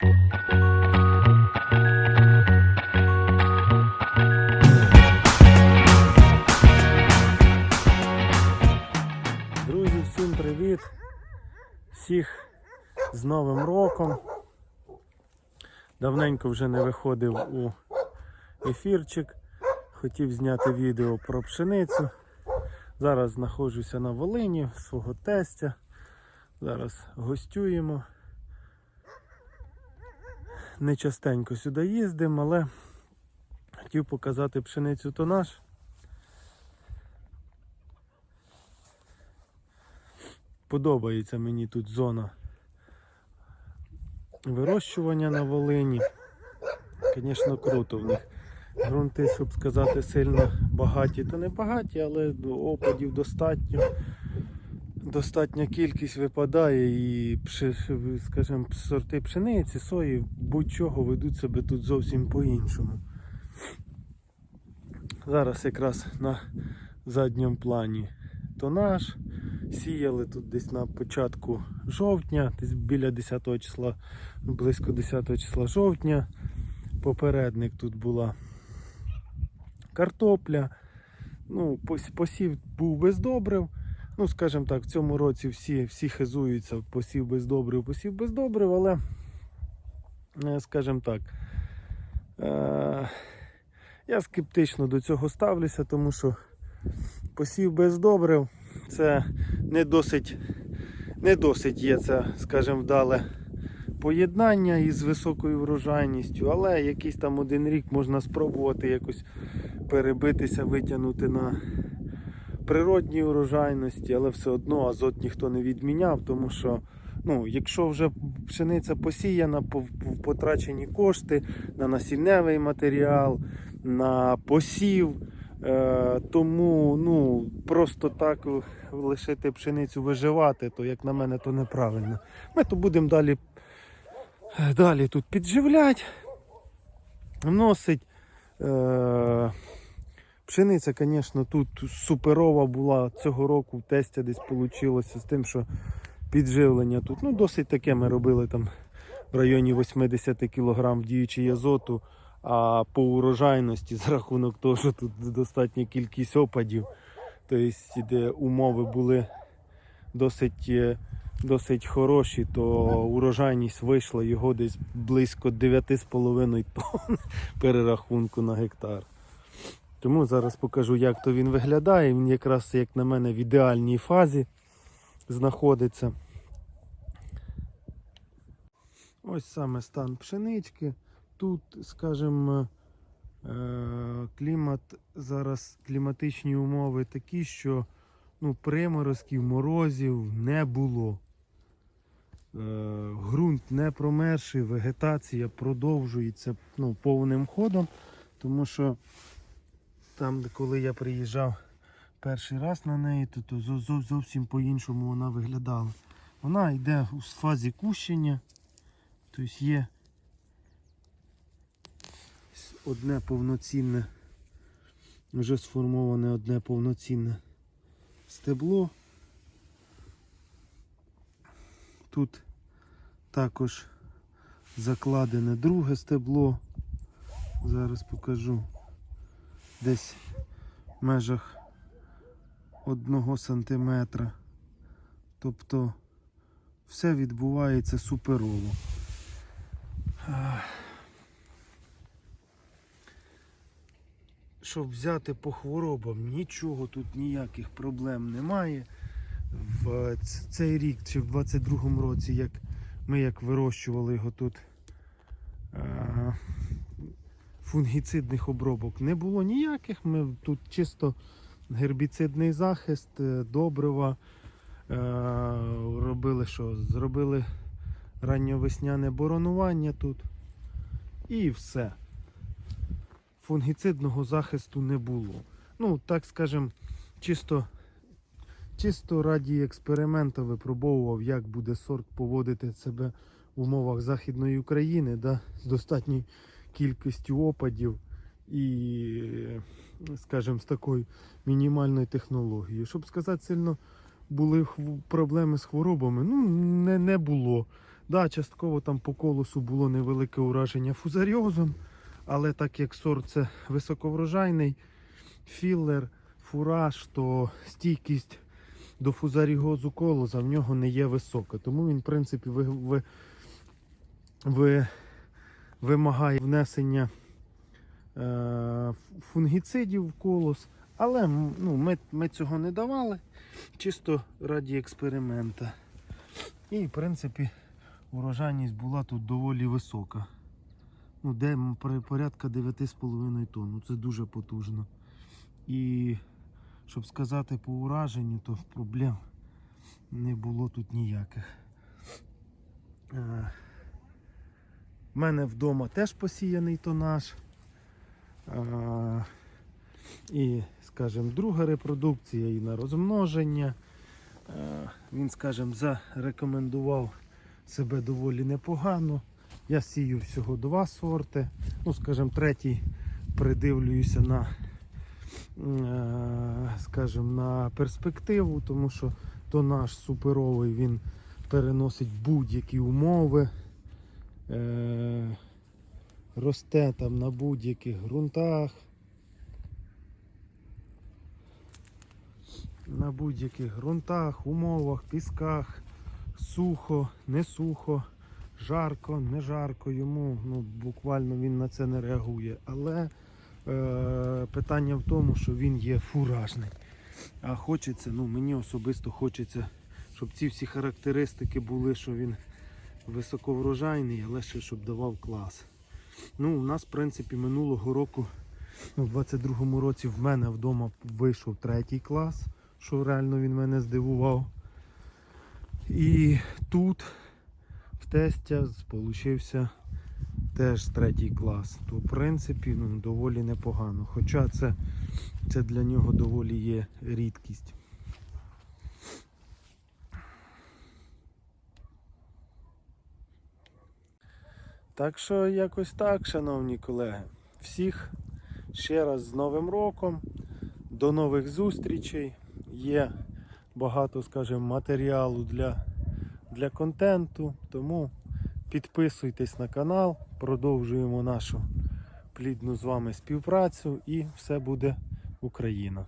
Друзі, всім привіт! Всіх з Новим роком. Давненько вже не виходив у ефірчик. Хотів зняти відео про пшеницю. Зараз знаходжуся на Волині свого тестя. Зараз гостюємо. Не частенько сюди їздимо, але хотів показати пшеницю тонаж. Подобається мені тут зона вирощування на Волині. Звісно, круто в них. Грунти, щоб сказати, сильно багаті, то не багаті, але опадів достатньо. Достатня кількість випадає і скажімо, сорти пшениці, сої, будь-чого ведуть себе тут зовсім по-іншому. Зараз якраз на задньому плані тонаж. Сіяли тут десь на початку жовтня, десь біля 10 числа, близько 10 числа жовтня. Попередник тут була картопля. Ну, посів був без добрив. Ну, скажімо так, в цьому році всі, всі хизуються, посів без добрив, посів без добрив, але, е, скажімо так, е- я скептично до цього ставлюся, тому що посів без добрив це не досить, не досить є це, скажімо, вдале поєднання із високою врожайністю, але якийсь там один рік можна спробувати якось перебитися, витягнути на природній урожайності, але все одно азот ніхто не відміняв, тому що ну, якщо вже пшениця посіяна, потрачені кошти на насінневий матеріал, на посів. Е, тому ну, просто так лишити пшеницю виживати, то як на мене, то неправильно. Ми то будемо далі, далі тут підживляти, вносить. Е, пшениця, звісно, тут суперова була цього року в тесті десь вийшло з тим, що підживлення тут ну, досить таке ми робили там в районі 80 кг в діючій азоту. А по урожайності за рахунок того, що тут достатня кількість опадів, тобто де умови були досить, е, досить хороші, то урожайність вийшла його десь близько 9,5 тонн перерахунку на гектар. Тому зараз покажу, як то він виглядає. Він якраз, як на мене, в ідеальній фазі знаходиться. Ось саме стан пшенички. Тут, скажімо, е, клімат зараз кліматичні умови такі, що ну, приморозків, морозів не було. Е, Ґрунт не промерший, вегетація продовжується ну, повним ходом, тому що там, коли я приїжджав перший раз на неї, то, то зо- зо- зовсім по-іншому вона виглядала. Вона йде у фазі кущення, тобто є одне повноцінне, вже сформоване одне повноцінне стебло. Тут також закладене друге стебло. Зараз покажу десь в межах одного сантиметра. Тобто все відбувається суперово. Щоб взяти по хворобам, нічого тут ніяких проблем немає. В цей рік чи в 22-му році, як ми як вирощували його тут, е, фунгіцидних обробок не було ніяких. Ми тут чисто гербіцидний захист, е, добрива. е, Робили що? Зробили ранньовесняне боронування тут. І все фунгіцидного захисту не було. Ну, так скажем, чисто, чисто раді експерименту випробовував, як буде сорт поводити себе в умовах Західної України, да, з достатньою кількістю опадів і, скажімо, з такою мінімальною технологією. Щоб сказати, сильно були проблеми з хворобами, ну, не, не було. Да, частково там по колосу було невелике ураження фузаріозом, але так як сорт це високоврожайний, філлер, фураж, то стійкість до фузаріозу колоса в нього не є висока. Тому він, в принципі, ви, ви, ви, вимагає внесення е, фунгіцидів в колос. Але ну, ми, ми цього не давали, чисто раді експеримента. І, в принципі, урожайність була тут доволі висока. Ну, де порядка 9,5 тонн. Ну, Це дуже потужно. І щоб сказати по ураженню, то проблем не було тут ніяких. В мене вдома теж посіяний тонаж. І, скажімо, друга репродукція і на розмноження. Він, скажімо, зарекомендував себе доволі непогано. Я сію всього два сорти. Ну, скажімо, третій придивлююся на, е, скажімо, на перспективу, тому що тонаж суперовий, він переносить будь-які умови. Е, Росте там на будь-яких ґрунтах. на будь-яких ґрунтах, умовах, пісках, сухо, не сухо, жарко, не жарко. Йому ну, буквально він на це не реагує. Але е, питання в тому, що він є фуражний. А хочеться, ну мені особисто хочеться, щоб ці всі характеристики були, що він високоврожайний, але ще щоб давав клас. Ну, у нас, в принципі, минулого року, ну, в 22-му році в мене вдома вийшов третій клас що реально він мене здивував. І тут в тестя получився теж третій клас. То в принципі ну, доволі непогано. Хоча це, це для нього доволі є рідкість. Так що якось так, шановні колеги. Всіх ще раз з Новим роком. До нових зустрічей. Є багато, скажімо, матеріалу для, для контенту. Тому підписуйтесь на канал, продовжуємо нашу плідну з вами співпрацю і все буде Україна.